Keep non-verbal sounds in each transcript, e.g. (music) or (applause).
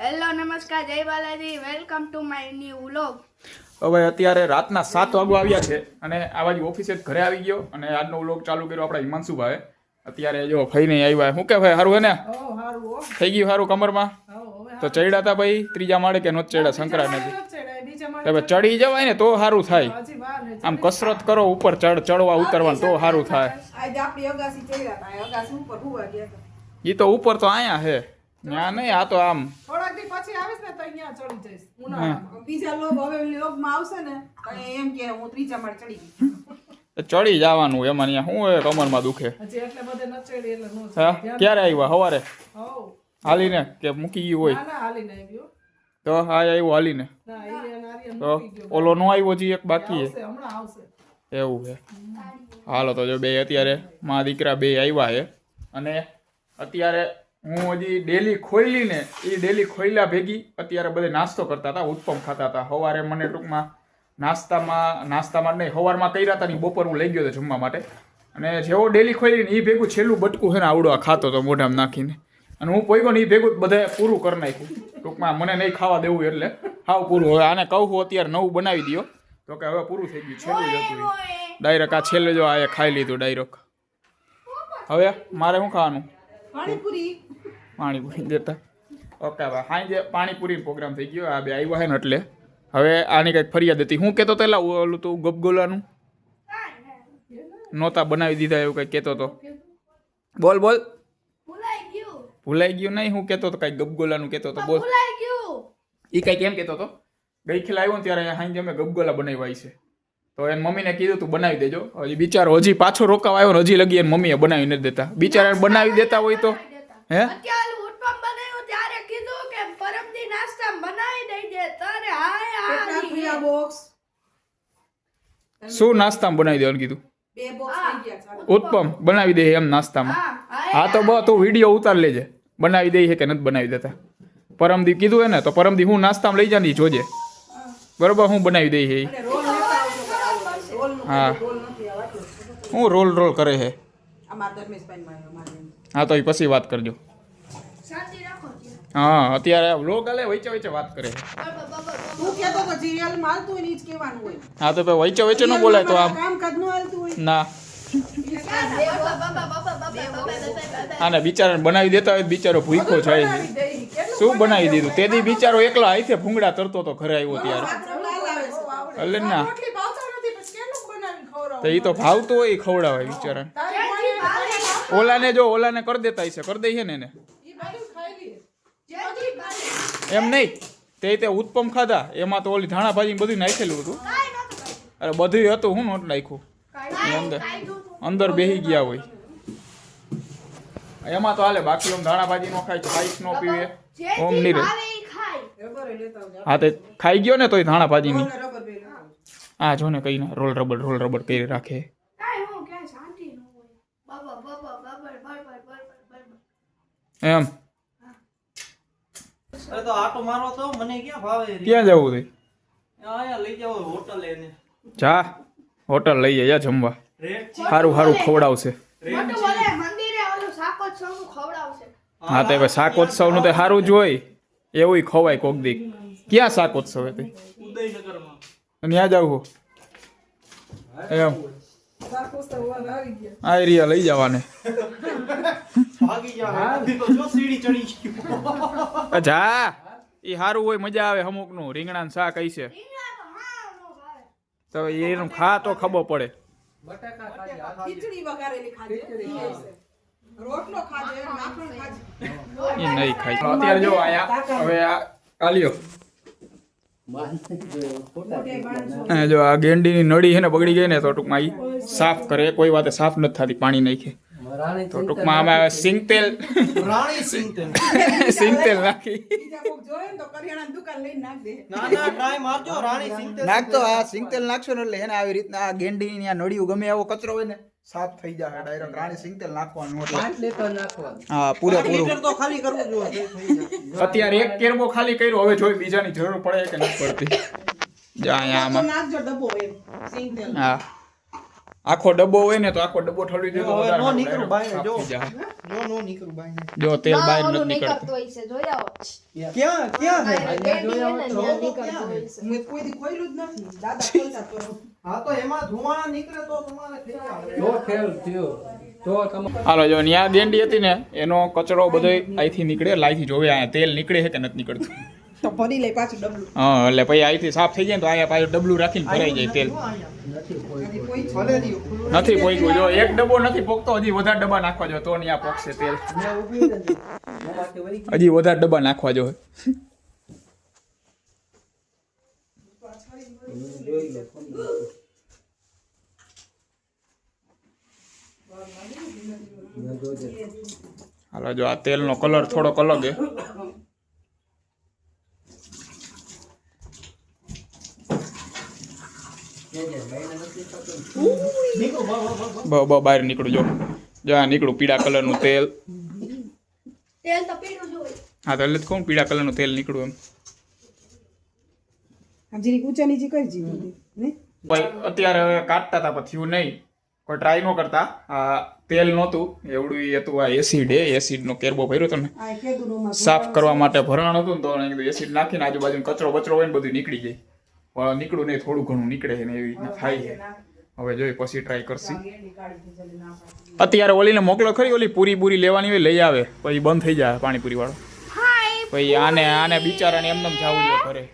Hello નમસ્કાર જય Balaji. Welcome to my new vlog હવે અત્યારે રાતના સાત વાગવા આવ્યા છે અને આવા જ ઓફિસે જ ઘરે આવી ગયો અને આજનો વ્લોગ ચાલુ કર્યો આપણા હિમાંશુભાઈ અત્યારે જો ફઈને આવ્યા શું કે ભાઈ સારું હે ને થઈ ગયું સારું કમરમાં? તો ચડ્યા હતા ભાઈ ત્રીજા માળે કે નો ચડ્યા? નદી હવે ચડી જવાય ને તો સારું થાય. આમ કસરત કરો ઉપર ચડ ચડવા ઉતરવાનું તો સારું થાય. એ તો. ઉપર તો અહીંયા છે. ત્યાં નહીં આ તો આમ. થોડાક દી પછી આવીશ ને તો અહીંયા ચડી જઈશ. ઉનાળામાં. બીજા લોક હવે લોગમાં આવશે ને તો એમ કે હું ત્રીજા માળ ચડી ગઈ. ચડી જવાનું એમાં અહીંયા શું હોય કમરમાં દુખે. હજી એટલે બધે ન ચડી એટલે નો હા? ક્યારે આવ્યા સવારે હાલીને કે મૂકી ગયું હોય? ના ના તો હા આવ્યો હાલીને. ના તો ઓલો નો આવ્યો જી એક બાકી એવું છે હાલો તો જો બે અત્યારે મા દીકરા બે આવ્યા છે અને અત્યારે હું હજી ડેલી ખોઈલી ને એ ડેલી ખોઈલા ભેગી અત્યારે બધે નાસ્તો કરતા હતા ઉત્પમ ખાતા હતા. સવારે મને ટૂંકમાં નાસ્તામાં નાસ્તામાં નહીં સવારમાં કર્યા હતા ને બપોર હું લઈ ગયો હતો જમવા માટે. અને જેવો ડેલી ખોઈલી ને એ ભેગું છેલ્લું બટકું છે ને આવડો ખાતો હતો મોઢામાં નાખીને. અને હું પોઈગો ને એ ભેગું બધે પૂરું કરી નાખ્યું. ટૂંકમાં મને નહીં ખાવા દેવું એટલે હાવ પૂરું. હવે આને કહું હું અત્યારે નવું બનાવી દો તો કે હવે પૂરું થઈ ગયું છેલ્લું જ હતું ઈ. આ છેલ્લે જો આ ખાઈ લીધું ડાયરેક્ટ હવે મારે શું ખાવાનું? પાણીપુરી. પાણીપુરી દેતા. ઓકે હવે સાંજે પાણીપુરી પ્રોગ્રામ થઈ ગયો. આ બે આવ્યા હે ને એટલે. હવે આની કંઈક ફરિયાદ હતી. હું કહેતો તેલા ઓલું તું ગપગોલાનું નહોતા બનાવી દીધા એવું કંઈક કહેતો હતો બોલ બોલ. ભૂલાઈ ગયું. નહીં? હું કહેતો હતો કંઈક ગપગોલાનું કહેતો હતો બોલ. એ કંઈક એમ કહેતો હતો ગઈ ખેલા આવ્યો ને ત્યારે હાઈ સાંજે અમે ગપગોલા બનાવ્યા છે તો એને મમ્મીને કીધું તું બનાવી દેજો. હજી બિચારો હજી પાછો રોકાવ આવ્યો ને હજી લગી એને મમ્મીએ બનાવી નથી દેતા. બિચારા બનાવી દેતા હોય તો? હે? અત્યારે ઉત્પમ બનાવ્યું ત્યારે કીધું કે પરમદી નાસ્તા બનાવી દઈ દે. તારે હાય કેટલા હાય થયા બોક્સ શું નાસ્તામાં બનાવી દેવાનું કીધું? બે બોક્સ થઈ ગયા ચાલો ઉત્પમ બનાવી દે એમ નાસ્તામાં. હા તો બસ તું વીડિયો ઉતાર લેજે. બનાવી દે છે કે નથી બનાવી દેતા. પરમદી કીધું હે ને તો પરમદી હું નાસ્તામાં લઈ જાની જોજે. બરોબર હું બનાવી દઈ છે ઈ. અને રોલ લેતા આવજો કે આવો રોલનું હા. રોલ હું રોલ રોલ કરે છે. હા તો એ પછી વાત કરજો. શાંતિ રાખો ત્યાં. હા અત્યારે વ્લોગ આલે વચ્ચે વચ્ચે વાત કરે હા તો પછી વચ્ચે વચ્ચે ન બોલાય તો આમ. નું હાલતું હોય. ના. આને બિચારાને બનાવી દેતા હોય બિચારો ભૂખો જાય. છે શું બનાવી દીધું? તેથી બિચારો એકલો હાથે ભૂંગળા તરતો તો ઘરે આવ્યો ત્યારે. એટલે ના રોટલી ભાવતા નથી પછી કેટલું બનાવીને ખવડાવું તો એ તો ભાવતું હોય એ ખવડાવાય માએ ઓલાને જો ઓલાને કરી દેતા હશે કરી દઈએ ને એને. એમ નહીં તે તે ઉત્પમ ખાધા એમાં તો ઓલી ધાણા ભાજી બધું નાખેલું હતું. અરે બધું હતું હું નોટ નાખ્યું. અંદર અંદર બેસી ગયા હોય. એમાં તો હાલે બાકી આમ ધાણા ભાજી નો ખાય છાઈસ નો પીવે ઓમ નહીં રે ભાવે ઈ ખાય. રબર લેતા આવજો હા તે ખાઈ ગયો ને તોય ધાણા રોલ ને આ જો ને કઈ ના રોલ રબર રોલ રબડ કરી રાખે. કાંઈ હું ક્યાંય શાંતિ ન હોય. બાબા બાબા બાબા બરબર બરબર બરબર એમ? તો આટો મારો તો મને ક્યાં ભાવે ક્યાં જવું તું? અહીંયા લઈ જાવ હોટલ એને. જા હોટલ લઈ જા જમવા. સારું સારું ખવડાવશે. હા તો શાકોત્સવ શાકોત્સવનું તો સારું જ હોય. એવું ખવાય કોક દી. ક્યાં શાકોત્સવ હતી ઉદયનગરમાં. ત્યાં જવું એમ. આ એરિયા લઈ જવાને. ભાગી જાવ તો જો એ સારું હોય મજા આવે અમુકનું. રીંગણાનું શાક કઈ છે તો હા નો ભાવે તો એનું ખા તો ખબર પડે ખીચડી વઘારેલી ખાજે. ઈ હશે. રોટલો ખાજે એ નહીં ખાય. અત્યારે જો આયા હવે આ આલ્યો. અને જો આ ગેંડીની નળી છે ને બગડી ગઈ ને તો ટૂંકમાં ઈ સાફ કરે. કોઈ વાતે સાફ નથી થતી, પાણી નાખે. તો ટૂંકમાં આમાં સિંગ તેલ રાણી સિંગ તેલ સિંગ તેલ નાખી બીજા કોક જોવે ને તો કરિયાણાની દુકાન લઈને નાખ દે. ના ના ટ્રાય મારજો રાણી સિંગ તેલ નાખતો આ સિંગ તેલ નાખશો ને એટલે એને આવી રીતના આ ગેંડીની આ નળિયું ગમે એવો કચરો હોય ને સાફ થઈ જાય ડાયરેક્ટ રાણી સિંગ તેલ નાખવાનું એટલે. હા પૂરેપૂરું. તો ખાલી કરવું જોઈએ તો થઈ જાય અત્યારે એક કેરબો ખાલી કર્યો હવે જોઈ બીજાની જરૂર પડે કે નથી પડતી. જા આમાં. નાખજો ડબ્બો એમ સિંગ તેલ હા. આખો ડબ્બો હોય ને તો આખો ડબ્બો ઠલવી દે તો હવે નો નીકળું બહાર, જો. નો નો નીકળું બાય. જો તેલ બહાર નથી નીકળતું. હોય છે જોઈ આવો. ક્યાં ક્યાં છે? ને હોય મેં કોઈ દી ખોયલું જ નથી. દાદા ખોલતા તો. હા તો એમાં ધુમાડા નીકળે તો તમારે જો ફેલ થયો. હાલો જો ન્યા દેંડી હતી ને એનો કચરો બધો અહીંથી નીકળે લાઈથી જોવે અહીંયા તેલ નીકળે છે કે નથી નીકળતું. તો ભરી લે પાછું ડબલું. હા એટલે પછી અહીંથી સાફ થઈ જાય તો અહીંયા પાછું ડબલું રાખીને ભરાઈ જાય તેલ. નથી પોઈકું જો એક ડબ્બો નથી પોકતો હજી વધારે ડબ્બા નાખવા જો તો ત્યાં પોકશે તેલ. હજી વધારે ડબ્બા નાખવા જો. હાલો જો આ તેલનો કલર થોડોક અલગ છે બ બહાર નીકળું જો. જો આ નીકળું પીળા કલરનું તેલ. તેલ તો પીળું જ હોય. હા તો એટલે જ કહું પીળા કલરનું તેલ નીકળું એમ. આમ જીરી ઊંચા નીચે કરી જીવી ને? કોઈ અત્યારે હવે કાઢતા હતા પણ થયું નહીં. કોઈ ટ્રાય ન કરતા. આ તેલ નહોતું. એવડું હતું આ એસિડ એ એસિડનો કેરબો ભર્યો હતો ને. સાફ કરવા માટે ભરણ હતું ને તો એસિડ નાખીને આજુબાજુ કચરો બચરો હોય ને બધું નીકળી જાય. નીકળું નહીં થોડું ઘણું નીકળે છે ને એવી રીતના થાય છે. હવે જોઈ પછી ટ્રાય કરશી. અત્યારે ઓલીને મોકલો ખરી ઓલી પૂરી પૂરી લેવાની હોય લઈ આવે પછી બંધ થઈ જાય પાણીપુરી વાળો પછી આને આને બિચારાને એમને જવું જોઈએ ઘરે.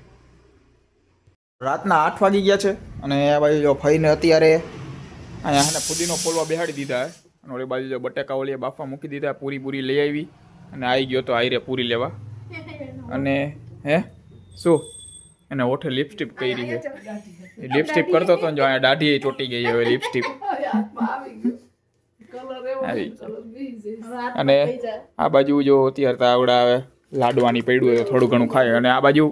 રાતના આઠ વાગી ગયા છે અને આ બાજુ જો ફઈને અત્યારે અહીંયા એને ફુદીનો ફોલવા બેહાડી દીધા હે અને ઓલી બાજુ જો બટેકા ઓલીએ બાફા મૂકી દીધા પૂરી પૂરી લઈ આવી અને આવી ગયો તો આયરે પૂરી લેવા. (laughs) અને હે? શું? એને ઓઠે લિપસ્ટિક કરી છે. એ લિપસ્ટિક કરતો હતો ને જો અહીંયા દાઢી ચોટી ગઈ હવે લિપસ્ટિક (laughs) આવી અને આ બાજુ જો અત્યારે આવડા આવે લાડવાની પડ્યું હોય થોડું ઘણું ખાય. અને આ બાજુ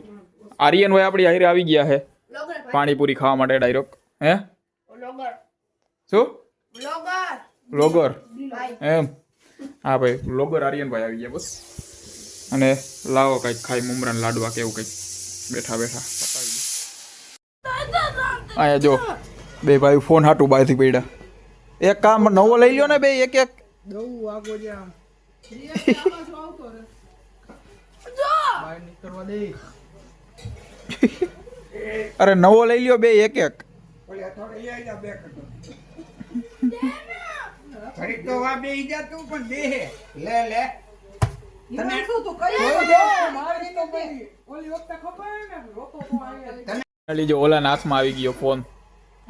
આર્યન હોય આપણી હારે આવી ગયા છે પાણીપુરી ખાવા માટે ડાયરેક્ટ હે? શું? બ્લોગર બ્લોગર એમ. હા ભાઈ બ્લોગર આર્યનભાઈ આવી ગયા બસ. અને લાવો કંઈક ખાઈ મુમરાન લાડવા કેવું કંઈક. બેઠા બેઠા. અહીંયા જો બે ભાઈ ફોન હાટું બહારથી પડ્યા. એક કામ નવો લઈ લ્યો ને બે એક એક. દે. અરે નવો લઈ લ્યો બે એક એક. તને શું તું કરી મારી તો પડી ઓલી વખતે ખબર ને રોતો જો ઓલા હાથમાં આવી ગયો ફોન.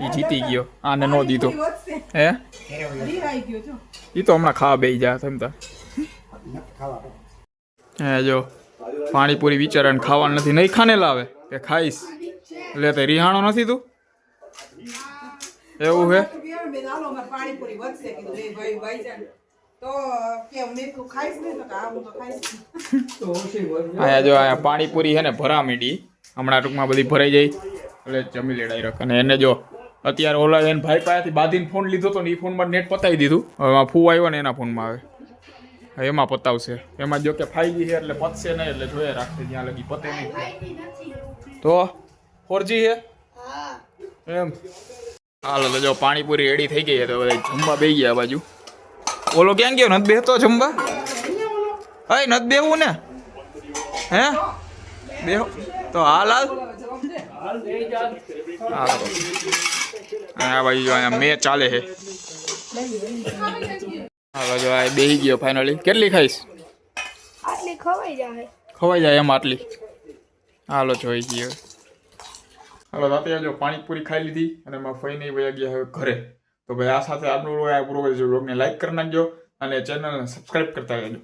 એ જીતી ગયો. આને નો દીધો. હે? એ તો હમણાં ખાવા બેસી જા સમતા હે જો. પાણીપુરી વિચારાને ખાવાનું નથી. નહીં ખાને લાવે. કે ખાઈશ. એટલે તે રિહાણો નથી તું? એવું હે? અહીંયા જો અહીંયા પાણીપુરી છે ને ભરા મીડી હમણાં ટૂંકમાં બધી ભરાઈ જાય. એટલે જમી લેડાઈ રખ. અને એને જો અત્યારે ઓલા એને ભાઈ પાસેથી બાંધીને ફોન લીધો તો ને એ ફોનમાં નેટ પતાવી દીધું. હવે એમાં ફૂ આવ્યો ને એના ફોનમાં આવે. એમાં પતાવશે. એમાં જો કે ફાઈવ છે એટલે પતશે નહીં એટલે જોઈએ રાખશે. જ્યાં લગી પતે નહીં. તો ફોરજી છે? એમ. હાલો તો જો પાણીપુરી રેડી થઈ ગઈ છે તો બધા જમવા બે ગયા આ બાજુ. ઓલો ક્યાં ગયો? નથી બેહતો જમવા? હઈ નથી બેહવું ને? હે? બેહો. તો હાલ હાલ. હા ભાઈ બાજુ જો અહીંયા મેચ ચાલે છે. હાલો જો આ બેસી ગયો ફાઇનલી કેટલી ખાઈશ? આટલી ખવાઈ જાય. ખવાઈ જાય એમ આટલી. હાલો જોઈ ગયો. હાલો તો જો પાણીપુરી ખાઈ લીધી અને એમાં ફઈ નહીં વયા ગયા હવે ઘરે. તો ભાઈ આ સાથે આપણું આ પૂરો જો બ્લોગને લાઈક કરી નાખજો અને ચેનલને સબસ્ક્રાઈબ કરતા રહેજો.